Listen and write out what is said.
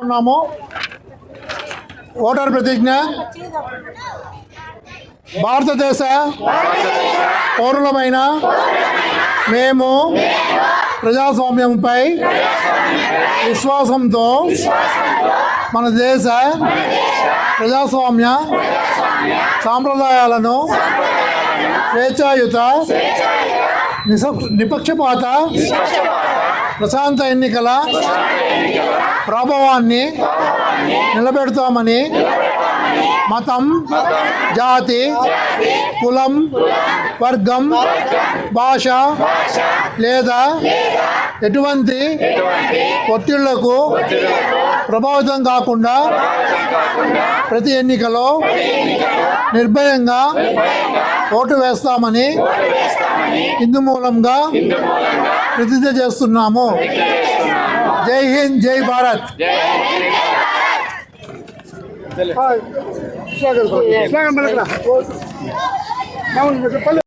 ఉన్నాము ఓటర్ ప్రతిజ్ఞ భారతదేశ పౌరులమైన మేము ప్రజాస్వామ్యంపై విశ్వాసంతో మన దేశ ప్రజాస్వామ్య సాంప్రదాయాలను స్వేచ్ఛాయుత నిపక్షపాత ప్రశాంత ఎన్నికల ప్రభావాన్ని నిలబెడతామని మతం జాతి కులం వర్గం భాష లేదా ఎటువంటి ఒత్తిళ్ళకు ప్రభావితం కాకుండా ప్రతి ఎన్నికలో నిర్భయంగా ఓటు వేస్తామని ఇందు మూలంగా ప్రతిజ్ఞ చేస్తున్నాము. జై హింద్ జై భారత్. స్వాగతం